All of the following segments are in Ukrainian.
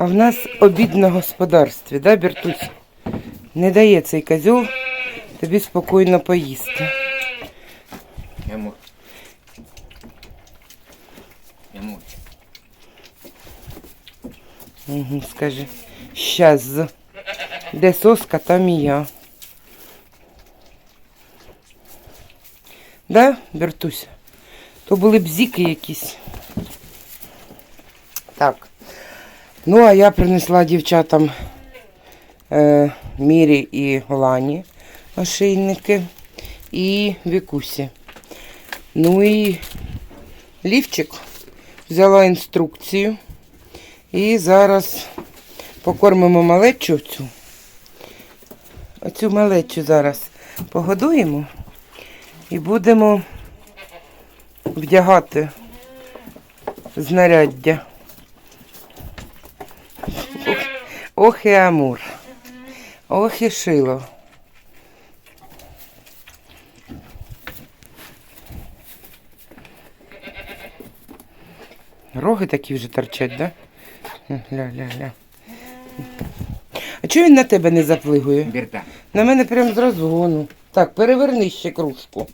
А в нас обід на господарстві, да, Бертусь? Не дає цей козьол тобі спокійно поїсти. Йому. Угу, скажи. Щас. Де соска, там і я. Да, Бертуся? То були б зіки якісь. Так. Ну, а я принесла дівчатам е, Мірі і Лані ошейники і Вікусі. Ну і лівчик взяла інструкцію. І зараз покормимо малечу цю. Оцю малечу зараз погодуємо і будемо вдягати знаряддя. Ох, і амур. Ох і шило. Роги такі вже торчать, да? Ля-ля-ля. А чого він на тебе не заплигує? Берта. На мене прям з розгону. Так, переверни ще кружку.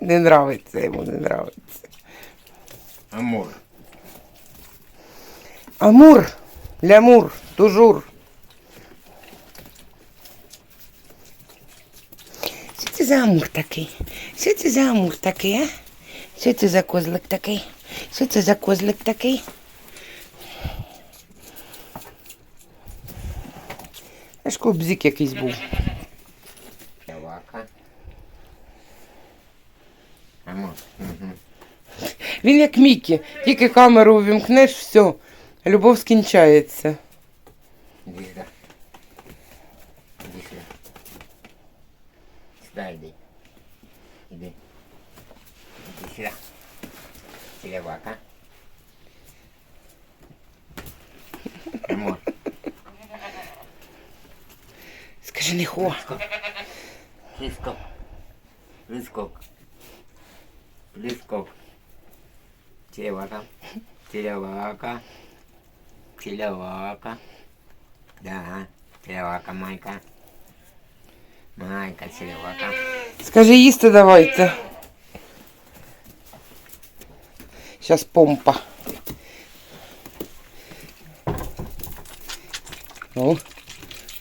Не нравиться йому, не нравиться. Амур. Амур, лямур, тужур. Це за амур такий? Що це за амур такий, а? Що це за козлик такий? Що це за козлик такий? Аж кобзик якийсь був. Він як Мікі, тільки камеру увімкнеш, все, любов скінчається. Иди Сюда иди. Иди. Иди сюда. Телевака. Амур. Скажи, не хо. Плескок. Плескок. Плескок. Телевака. Телевака. Телевака. Да. Телевака, Майка. Майка, телевака. Скажи, їсти давайте. Зараз помпа. О,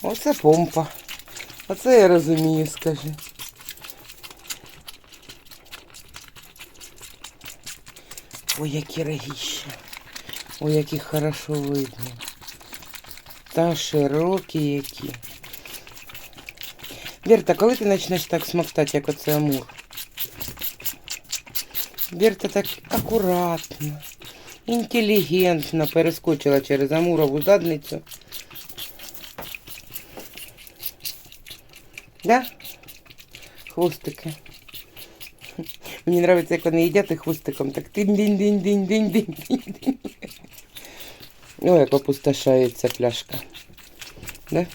оце помпа. Оце я розумію, скажи. Ой, які рогіща. Ой, які хорошо видно. Та широкі які. Берта, коли ти почнеш так смоктати, як оце амур? Берта так акуратно, інтелігентно перескочила через амурову задницю. Да? Хвостики. Мені подобається, як вони їдять і хвостиком. Так тинь динь динь динь динь динь динь динь Ой, як опустошається пляшка. Да?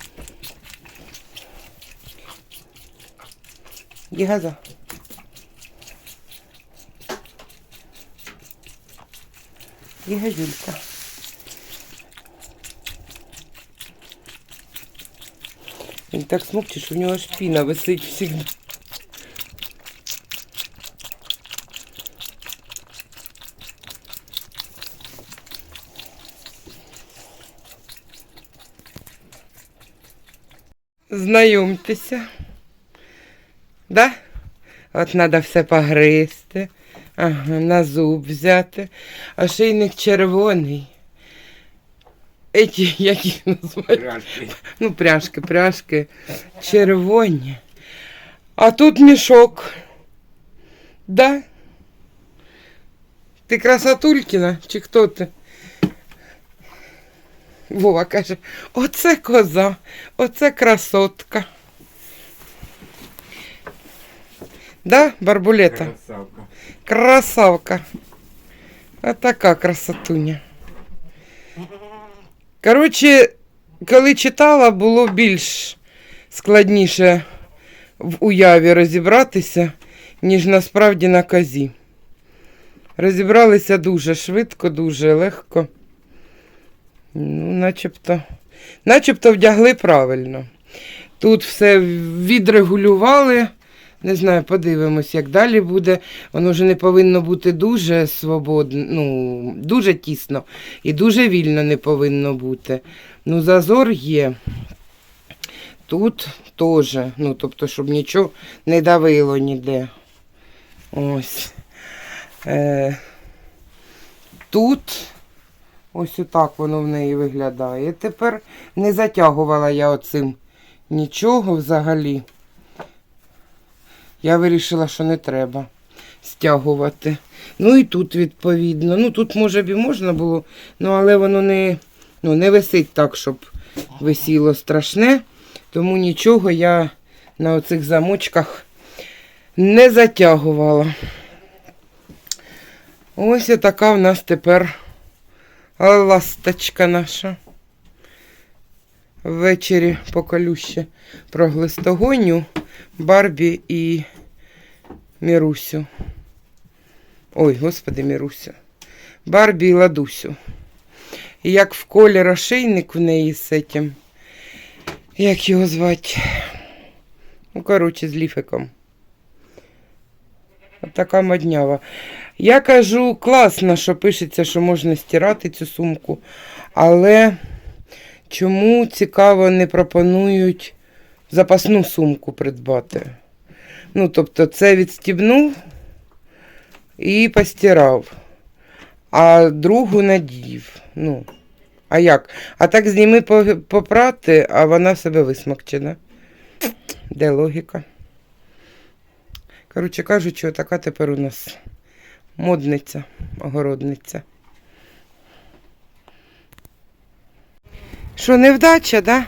Є газюлька. Він так смокче, що в нього аж піна висить завжди. Знайомтеся. Да? От треба все погризти, ага, на зуб взяти, а шийник червоний. Эти, як їх називають? Пряжки. Ну, пряжки, пряжки червоні. А тут мішок. Да? Ти красотулькіна чи хто ти? Вова каже, оце коза, оце красотка. Да, барбулета? Красавка. Красавка. А така красотуня. Коротше, коли читала, було більш складніше в уяві розібратися, ніж насправді на казі. Розібралися дуже швидко, дуже легко. Ну, начебто, начебто вдягли правильно. Тут все відрегулювали. Не знаю, подивимось, як далі буде. Воно вже не повинно бути дуже свободно, ну, дуже тісно і дуже вільно не повинно бути. Ну, зазор є. Тут теж, ну, тобто, щоб нічого не давило ніде. Ось. Е, тут ось отак воно в неї виглядає. Тепер не затягувала я оцим нічого взагалі. Я вирішила, що не треба стягувати. Ну і тут, відповідно. Ну тут, може б і можна було, ну але воно не, ну, не висить так, щоб висіло страшне. Тому нічого я на оцих замочках не затягувала. Ось така в нас тепер ласточка наша. Ввечері поколю ще про глистогоню, Барбі і Мірусю. Ой, господи, Мірусю. Барбі і Ладусю. І як в колі ошейник в неї з цим. Як його звати? Ну, коротше, з ліфиком. Така моднява. Я кажу, класно, що пишеться, що можна стирати цю сумку, але чому цікаво не пропонують запасну сумку придбати? Ну, тобто, це відстібнув і постирав, а другу надів. Ну, а як? А так зніми по- попрати, а вона в себе висмокчена. Де логіка? Коротше кажучи, така тепер у нас модниця, огородниця. Що, невдача, да?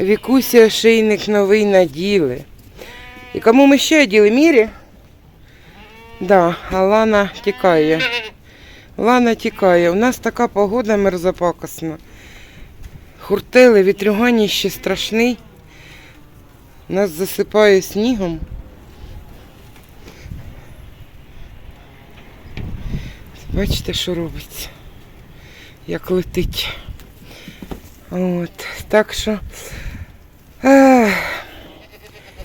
Вікусі ошейник новий наділи. І кому ми ще оділи? Мірі? Да, а Лана тікає. Лана тікає. У нас така погода мерзопакосна. Хуртели, вітрюганіще страшний. Нас засипає снігом. Бачите, що робиться? Як летить. От. Так що. Ех,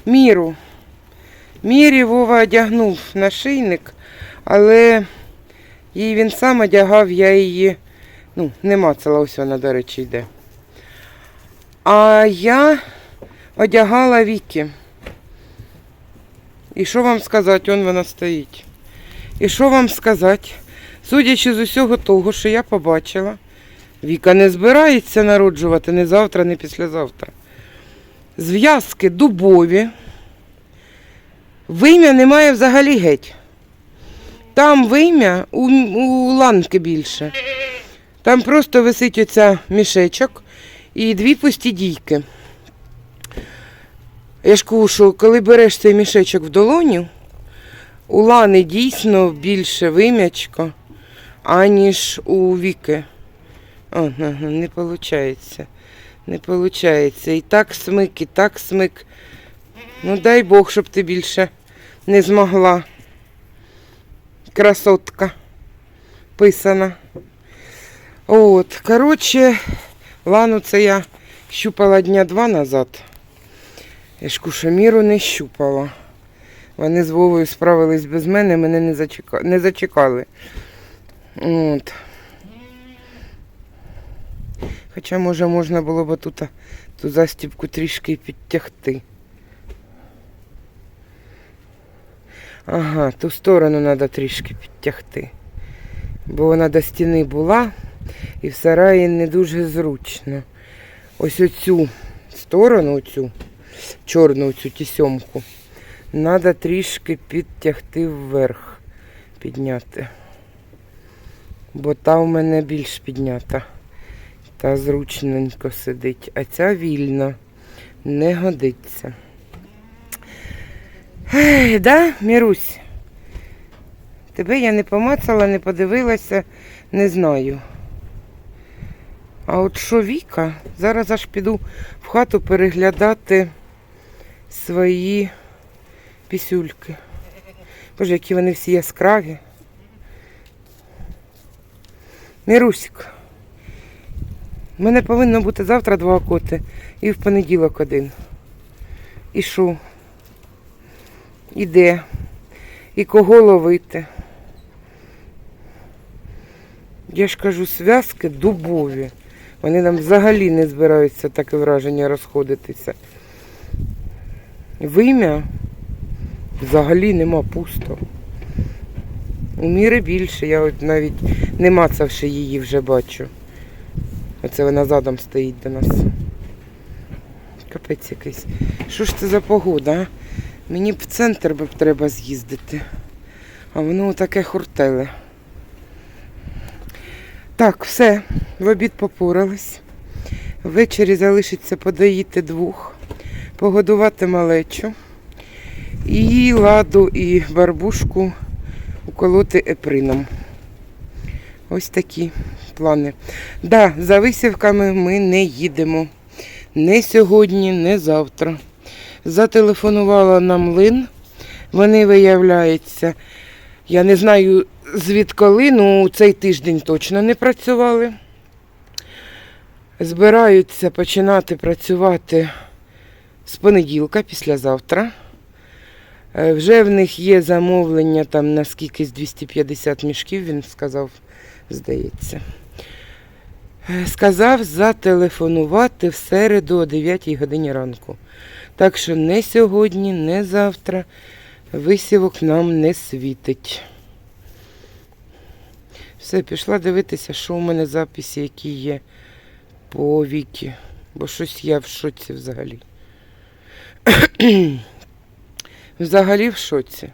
міру. Мірі Вова одягнув нашийник, але їй він сам одягав, я її, ну, не мацала, ось вона, до речі, йде. А я одягала Віки. І що вам сказати, он вона стоїть. І що вам сказати? Судячи з усього того, що я побачила, Віка не збирається народжувати ні завтра, ні післязавтра. Зв'язки дубові. Вим'я немає взагалі геть. Там вим'я у, у ланки більше. Там просто висить оця мішечок і дві пусті дійки. Я ж кажу, що коли береш цей мішечок в долоню, у лани дійсно більше вим'ячко, аніж у віки. О, не виходить. Не виходить. І так смик, і так смик. Ну дай Бог, щоб ти більше не змогла. Красотка писана. От, коротше, лану це я щупала дня два назад. Я ж кушаміру не щупала. Вони з Вовою справились без мене, мене не, зачека... не зачекали. От. Хоча, може, можна було б тут ту застібку трішки підтягти. Ага, ту сторону треба трішки підтягти. Бо вона до стіни була і в сараї не дуже зручно. Ось оцю сторону, оцю чорну оцю тісьомку, треба трішки підтягти вверх, підняти. Бо та у мене більш піднята. Та зручненько сидить, а ця вільно не годиться. Ех, да, Мірусь? Тебе я не помацала, не подивилася, не знаю. А от що Віка? Зараз аж піду в хату переглядати свої пісюльки. Боже, які вони всі яскраві. Мірусик. У мене повинно бути завтра два коти і в понеділок один. І що? І де? І кого ловити? Я ж кажу, зв'язки дубові. Вони нам взагалі не збираються таке враження розходитися. Вим'я взагалі нема пусто. У міри більше, я от навіть не мацавши її вже бачу. Оце вона задом стоїть до нас. Капець якийсь. Що ж це за погода? Мені б в центр б треба з'їздити. А воно таке хуртеле. Так, все, в обід попорались. Ввечері залишиться подоїти двох, погодувати малечу. І ладу, і барбушку уколоти еприном. Ось такі плани. Да, за висівками ми не їдемо. Не сьогодні, не завтра. Зателефонувала нам Лин. Вони виявляються, я не знаю звідколи, ну цей тиждень точно не працювали. Збираються починати працювати з понеділка, післязавтра. Е, Вже в них є замовлення там на скільки з 250 мішків, він сказав, здається. Сказав зателефонувати в середу о 9 годині ранку. Так що не сьогодні, не завтра висівок нам не світить. Все, пішла дивитися, що у мене записи, які є по віки. Бо щось я в шоці взагалі. взагалі в шоці.